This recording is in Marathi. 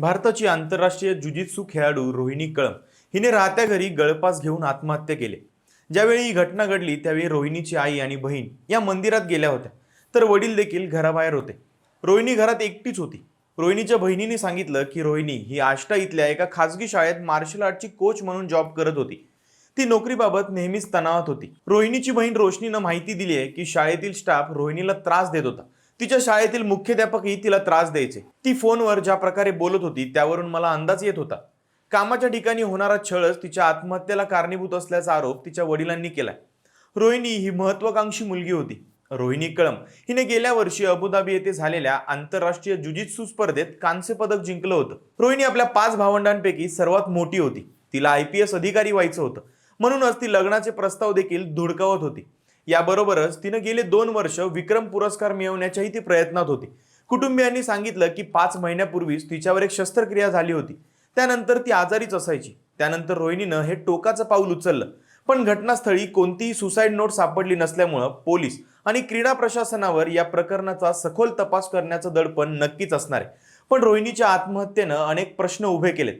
भारताची आंतरराष्ट्रीय जुजित्सू खेळाडू रोहिणी कळम हिने राहत्या घरी गळपास घेऊन आत्महत्या केली. ज्यावेळी ही घटना घडली त्यावेळी रोहिणीची आई आणि बहीण या मंदिरात गेल्या होत्या. तर वडील देखील घराबाहेर होते. रोहिणी घरात एकटीच होती. रोहिणीच्या बहिणीने सांगितलं की रोहिणी ही आष्टा इथल्या एका खासगी शाळेत मार्शल आर्टची कोच म्हणून जॉब करत होती. ती नोकरीबाबत नेहमीच तणावात होती. रोहिणीची बहीण रोशनीनं माहिती दिली आहे की शाळेतील स्टाफ रोहिणीला त्रास देत होता. तिच्या शाळेतील मुख्याध्यापकही तिला त्रास द्यायचे. ती फोनवर ज्या प्रकारे बोलत होती त्यावरून मला अंदाज येत होता. कामाच्या ठिकाणी होणारा छळच तिच्या आत्महत्येला कारणीभूत असल्याचा आरोप तिच्या वडिलांनी केलाय. रोहिणी ही महत्वाकांक्षी मुलगी होती. रोहिणी कळम हिने गेल्या वर्षी अबुधाबी येथे झालेल्या आंतरराष्ट्रीय जुजित्सू स्पर्धेत कांस्य पदक जिंकलं होतं. रोहिणी आपल्या पाच भावंडांपैकी सर्वात मोठी होती. तिला आय पी एस अधिकारी व्हायचं होतं. म्हणूनच ती लग्नाचे प्रस्ताव देखील धुडकावत होती. याबरोबरच तिनं गेले दोन वर्ष विक्रम पुरस्कार मिळवण्याच्याही ती प्रयत्नात होती. कुटुंबियांनी सांगितलं की पाच महिन्यापूर्वीच तिच्यावर एक शस्त्रक्रिया झाली होती. त्यानंतर ती आजारीच असायची. त्यानंतर रोहिणीनं हे टोकाचं पाऊल उचललं. पण घटनास्थळी कोणतीही सुसाईड नोट सापडली नसल्यामुळं पोलीस आणि क्रीडा प्रशासनावर या प्रकरणाचा सखोल तपास करण्याचं दडपण नक्कीच असणार आहे. पण रोहिणीच्या आत्महत्येनं अनेक प्रश्न उभे केलेत.